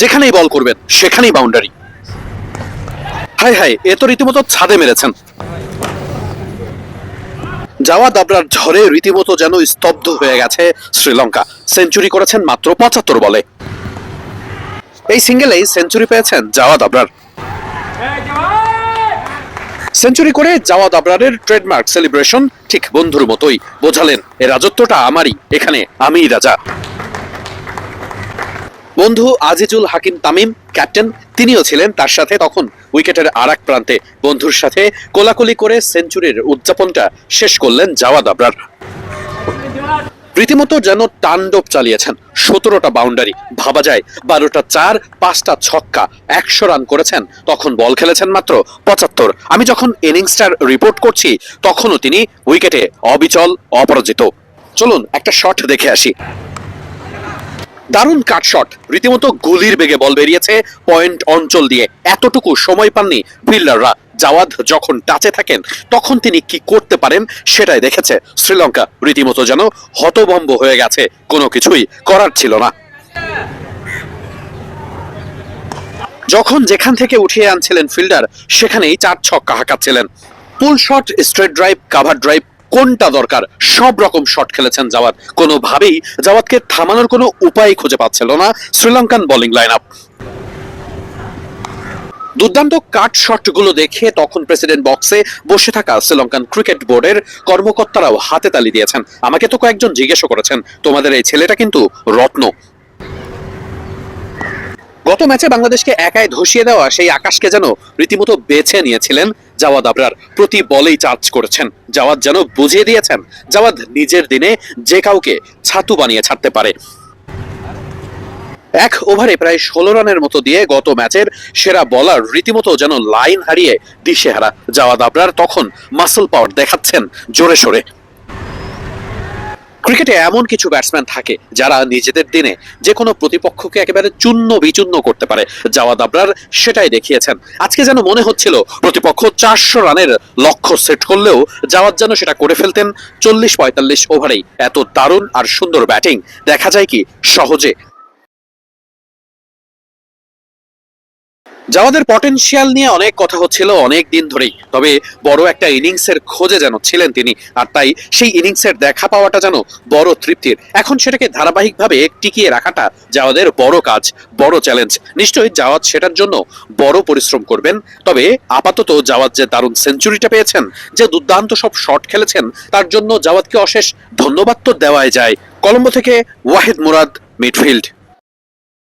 যেখানেই বল করবেন, সেখানেই বাউন্ডারি হাই হাই, এ তো রীতিমতো ছাদে মেরেছেন। যাওয়া দাবরার ঝড়ে রীতিমতো যেন স্তব্ধ হয়ে গেছে শ্রীলঙ্কা। সেঞ্চুরি করেছেন মাত্র পঁচাত্তর বলে। এই সিঙ্গেলেই সেঞ্চুরি পেয়েছেন যাওয়া দাবরার সেঞ্চুরি করে যাওয়া দাবরারের ট্রেডমার্ক সেলিব্রেশন ঠিক বন্ধুর মতোই। বোঝালেন, এ রাজত্বটা আমারই, এখানে আমিই রাজা। বন্ধু আজিজুল হাকিম তামিম, ক্যাপ্টেন, তিনিও ছিলেন তার সাথে তখন উইকেটের আর এক প্রান্তে। বন্ধুর সাথে কোলাকুলি করে সেঞ্চুরির উদযাপনটা শেষ করলেন জাওয়াদ আবরার। রীতিমতো যেন তাণ্ডব চালিয়েছেন। সতেরোটা বাউন্ডারি, ভাবা যায়, বারোটা চার, পাঁচটা ছক্কা, একশো রান করেছেন। তখন বল খেলেছেন মাত্র পঁচাত্তর। আমি যখন ইনিংসটার রিপোর্ট করছি, তখনও তিনি উইকেটে অবিচল, অপরাজিত। চলুন, একটা শট দেখে আসি। দারুণ কাটশট রীতিমতো গুলির বেগে বল বেরিয়েছে পয়েন্ট অঞ্চল দিয়ে। এতটুকু সময় পাননি ফিল্ডাররা জাওয়াদ যখন টাচে থাকেন, তখন তিনি কি করতে পারেন সেটাই দেখেছে শ্রীলঙ্কা। রীতিমতো যেন হতভম্ব হয়ে গেছে, কোনো কিছুই করার ছিল না। যখন যেখান থেকে উঠিয়ে আনছিলেন ফিল্ডার সেখানেই চার ছক্কা হাঁকাচ্ছিলেন। Pull shot straight drive cover drive কোনটা দরকার? সব রকম শট খেলেছেন জাওয়াদ। কোনোভাবেই জাওয়াদকে থামানোর কোনো উপায় খুঁজে পাচ্ছিল না শ্রীলঙ্কান বোলিং লাইন আপ দুর্দান্ত কাট শটগুলো দেখে তখন প্রেসিডেন্ট বক্সে বসে থাকা শ্রীলঙ্কান ক্রিকেট বোর্ডের কর্মকর্তারাও হাতে তালি দিয়েছেন। আমাকে তো কয়েকজন জিজ্ঞেসও করেছেন, তোমাদের এই ছেলেটা কিন্তু রত্ন। গত ম্যাচে বাংলাদেশকে একাই ধসিয়ে দেওয়া সেই আকাশকে যেন রীতিমতো বেছে নিয়েছিলেন জাওয়াদ আবরার প্রতি বলেই চার্জ করেছেন। জাওয়াদ যেন বুঝিয়ে দিয়েছেন, জাওয়াদ নিজের দিনে যে কাউকে ছাতু বানিয়ে ছাড়তে পারে। এক ওভারে প্রায় ষোলো রানের মতো দিয়ে গত ম্যাচের সেরা বলার রীতিমতো যেন লাইন হারিয়ে দিশেহারা। জাওয়াদ আবরার তখন মাসল পাওয়ার দেখাচ্ছেন জোরে সোরে। ক্রিকেটে এমন কিছু ব্যাটসম্যান থাকে যারা নিজেদের দিনে যে কোনো প্রতিপক্ষকে একেবারে চূন্য বিচূর্ণ করতে পারে। জাওয়াদ আবরার সেটাই দেখিয়েছেন। আজকে যেন মনে হচ্ছিল প্রতিপক্ষ চারশো রানের লক্ষ্য সেট করলেও জাওয়াদ যেন সেটা করে ফেলতেন চল্লিশ পঁয়তাল্লিশ ওভারেই। এত দারুণ আর সুন্দর ব্যাটিং দেখা যায় কি সহজে। জাওয়াদের পটেনশিয়াল নিয়ে অনেক কথা হচ্ছিল অনেক দিন ধরেই, তবে বড় একটা ইনিংসের খোঁজে যেন ছিলেন তিনি, আর তাই সেই ইনিংসের দেখা পাওয়াটা যেন বড় তৃপ্তির। এখন সেটাকে ধারাবাহিকভাবে টিকিয়ে রাখাটা জাওয়াদের বড় কাজ, বড় চ্যালেঞ্জ নিশ্চয়ই জাওয়াদ সেটার জন্য বড় পরিশ্রম করবেন, তবে আপাতত জাওয়াদ যে দারুণ সেঞ্চুরিটা পেয়েছেন, যে দুর্দান্ত সব শট খেলেছেন, তার জন্য জাওয়াদকে অশেষ ধন্যবাদ তো দেওয়াই যায়। কলম্বো থেকে ওয়াহিদ মুরাদ মিডফিল্ড